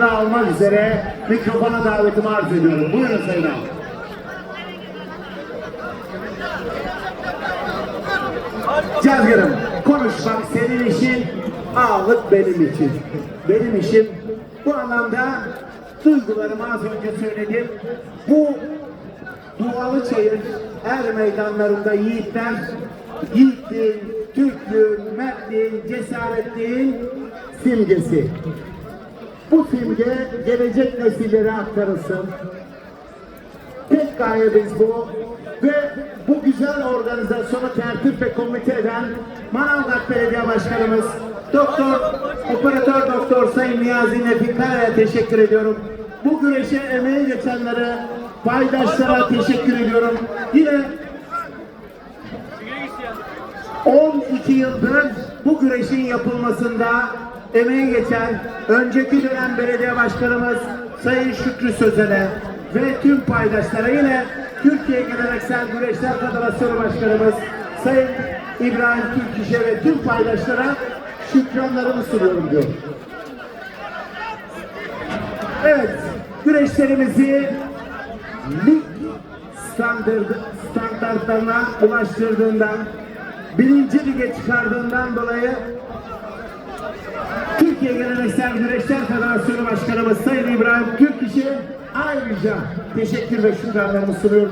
almak üzere mikrofona davetimi arz ediyorum. Buyurun Sayın Ağam. Cazgırım, konuşmak senin işin, ağlık benim için. Benim işim bu anlamda duygularımı az önce söyledim. Bu dualı çayır er meydanlarında yiğitler, yiğitliğin, Türklüğün, mertliğin, cesaretliğin simgesi. Bu simge gelecek nesillere aktarılsın. Tek gayemiz bu ve bu güzel organizasyonu tertip ve komite eden Manavgat Belediye Başkanımız Doktor, Operatör Doktor Sayın Niyazi Nefik Kara'ya teşekkür ediyorum. Bu güreşe emeği geçenlere, paydaşlara teşekkür ediyorum. Yine 12 yıldır bu güreşin yapılmasında emeği geçen önceki dönem belediye başkanımız Sayın Şükrü Sözen'e ve tüm paydaşlara yine Türkiye Geleneksel Güreşler Federasyonu Başkanımız Sayın İbrahim Türkişe ve tüm paydaşlara şükranlarımı sunuyorum diyor. Evet, güreşlerimizi lig standart, standartlarına ulaştırdığından, birinci lige çıkardığından dolayı Geleneksel Güreşler Federasyonu Başkanımız Sayın İbrahim Türkiş'e ayrıca teşekkür ve şükranlarımı sunuyorum.